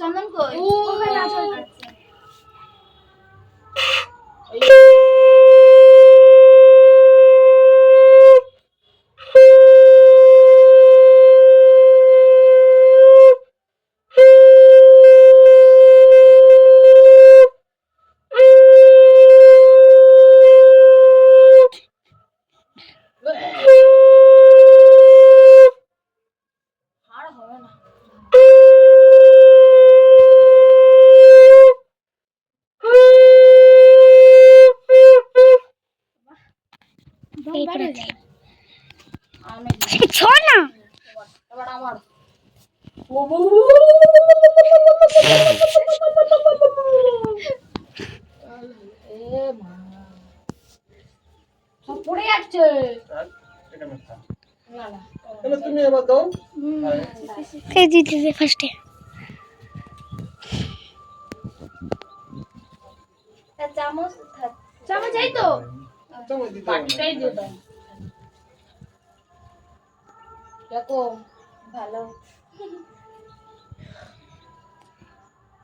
চন্দন কই? আমার। এ মা। পড়ে যাচ্ছে। তুমি এবার দাও। এই দিতে ফার্স্টে চামচ চামচ এই তো। চামচ দিতে দেখো। ভালো।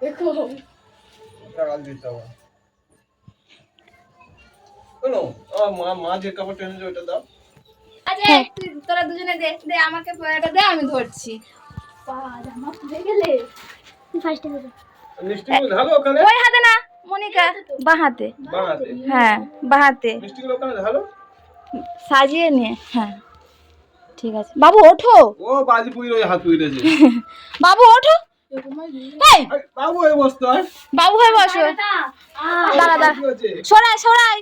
দেখো। টাকা দিতে হবে। শোনো, মা মা যে কাপড় টেনেছে ওটা দাও। আচ্ছা তোরা দুজনে দে দে আমাকে দে আমি ধরছি। বাহ জামা খুলে গেলে। ফার্স্টে দে মিষ্টিগুলো ঢালো ওখানে? ওই হাতে না মনিকা বাঁ হাতে। হ্যাঁ বাঁ হাতে। মিষ্টিগুলো ওখানে ঢালো? সাজিয়ে নিয়ে হ্যাঁ। ঠিক আছে। বাবু ওঠো। ও বাজি পুই ওই হাত পুইরেছে বাবু ওঠো। এই বাবু এই অবস্থায় বাবু হয়ে বসো। দাঁড়া দাঁড়া। সরাই সরাই।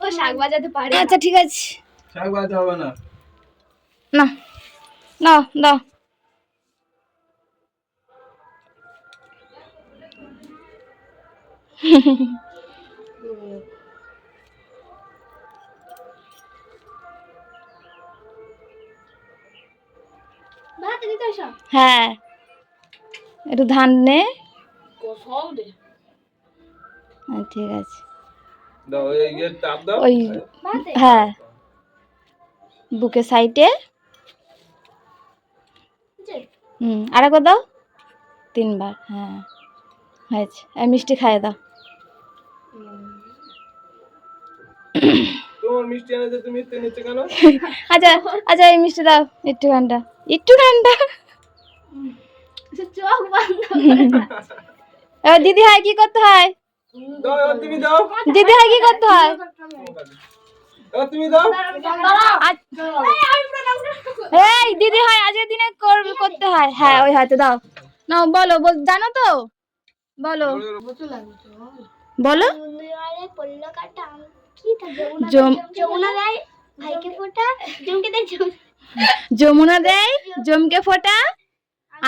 ও শাক বাজাতে পারে আচ্ছা ঠিক আছে। শাক বাজাতে হবে না। না নাও দাও হ্যাঁ। একটু ধান নে। হ্যাঁ, ঠিক আছে। দাও এই চাপ দাও। ওই হ্যাঁ। বুকে সাইডে। হুম আর একবার দাও। তিনবার হ্যাঁ। হয়েছে। এই মিষ্টি খাইয়ে দাও। আচ্ছা আচ্ছা এই মিষ্টি দাও একটু ঘণ্টা একটু চোখ দিদি হয় কি করতে হয় দাও তুমি দাও দিদি হয় কি করতে হয় এই দিদি হয় আজকের দিনে কর- করতে হয় হ্যাঁ ওই হাতে দাও না বলো জানো তো বলো বলো জম- যমুনা দেয় জমকে ফোটা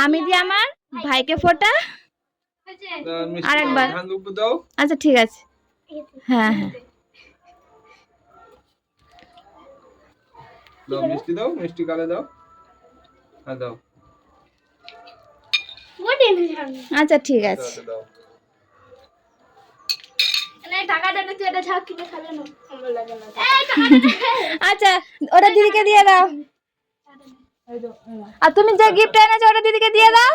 আমি দিই আমার ভাইকে ফোটা। দুব্বু দাও। আচ্ছা ঠিক আছে। হ্যাঁ হ্যাঁ। দাও মিষ্টি দাও মিষ্টি কালে দাও। হ্যাঁ দাও। আচ্ছা ঠিক আছে। আচ্ছা ওটা দিদিকে দিয়ে দাও। আর তুমি যে গিফট এনেছো ওটা দিদিকে দিয়ে দাও।